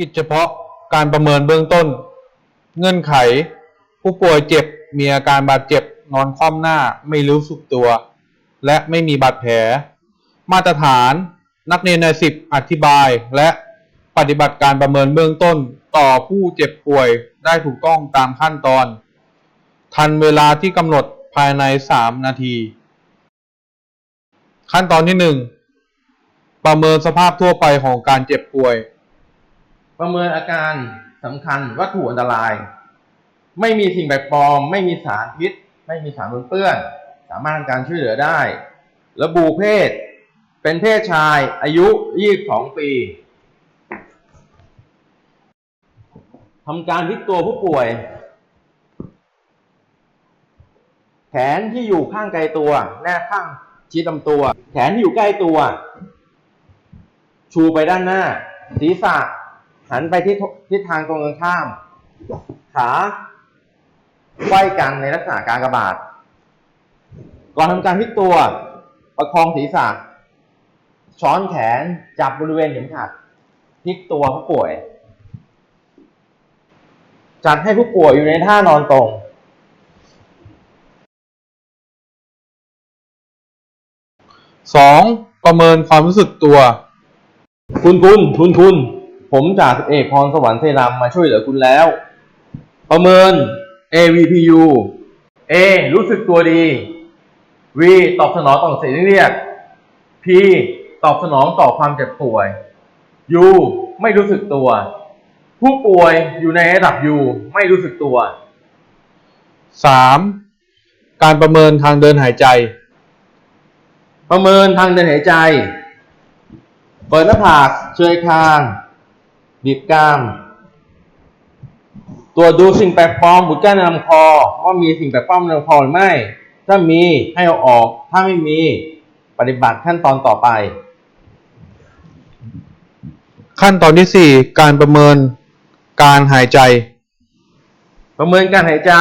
กิจเฉพาะการประเมินเบื้องต้น เงื่อนไข ผู้ป่วยเจ็บมีอาการบาดเจ็บนอนคว่ำหน้าไม่รู้สึกตัว และไม่มีบาดแผล มาตรฐานนักเรียนในสิบอธิบายและปฏิบัติการประเมินเบื้องต้นต่อผู้เจ็บป่วยได้ถูกต้องตามขั้นตอน ทันเวลาที่กำหนดภายในสามนาที ขั้นตอนที่หนึ่งประเมินสภาพทั่วไปของการเจ็บป่วย ประเมินอาการสำคัญวัตถุอันตราย ไม่มีสิ่งแปลกปลอม ไม่มีสารพิษ ไม่มีสารปนเปื้อน สามารถทำการช่วยเหลือได้ ระบุเพศ เป็นเพศชาย อายุ 22 ปีทำการพลิกตัวผู้ป่วย แขนที่อยู่ข้างไกลตัวแนบข้างชี้ลำตัว แขนที่อยู่ใกล้ตัว ชูไปด้านหน้า ศีรษะ หันไปที่ทิศทางตรงกันข้าม ขาไขว้กันในลักษณะการกระบาด ก่อนทำการพลิกตัว ประคองศีรษะ ช้อนแขนจับบริเวณเข็มขัดพลิกตัวผู้ป่วย จัดให้ผู้ป่วยอยู่ในท่านอนตรง 2. ประเมินความรู้สึกตัว คุณคุณคุณคุณ ผมจากสิบเอกพรสวรรค์เซรามมาช่วยเหลือคุณแล้ว ประเมิน AVPU A รู้สึกตัวดี V ตอบสนองต่อเสียงเรียก P ตอบสนองต่อความเจ็บป่วย U ไม่รู้สึกตัว ผู้ป่วยอยู่ในระดับ U ไม่รู้สึกตัว 3. การประเมินทางเดินหายใจ ประเมินทางเดินหายใจ เปิดหน้าผาก เชยคาง บีบกล้ามตรวจดูสิ่งแปลกปลอมบุดก้านในลำคอว่ามีสิ่งแปลกปลอมในลำคอหรือไม่ ถ้ามีให้เอาออก ถ้าไม่มีปฏิบัติขั้นตอนต่อไป ขั้นตอนที่4การประเมินการหายใจ ประเมินการหายใจ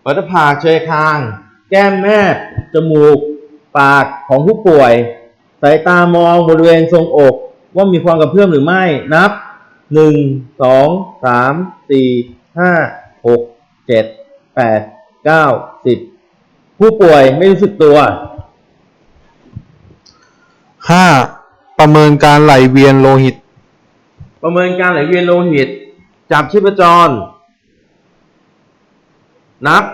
เปิดหน้าผากเชยคาง แก้มแมบจมูก ปากของผู้ป่วย สายตามองบริเวณทรงอก ว่ามีความกระเพื่อมหรือไม่นับหนึ่งสองสามสี่ห้าหกเจ็ดแปดเก้าสิบผู้ป่วยไม่รู้สึกตัว 5. ประเมินการไหลเวียนโลหิต ประเมินการไหลเวียนโลหิต จับชีพจร นับ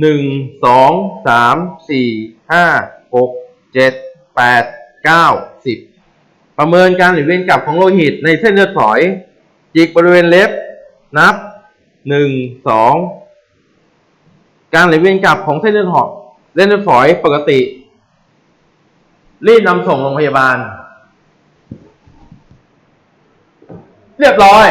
หนึ่งสองสามสี่ห้าหกเจ็ดแปดเก้าสิบ ประเมินการไหลเวียนกลับของโลหิตในเส้นเลือดฝอย จิกบริเวณเล็บ นับหนึ่งสองการไหลเวียนกลับของเส้นเลือดหอบเส้นเลือดฝอยปกติ รีบนำส่งโรงพยาบาล เรียบร้อย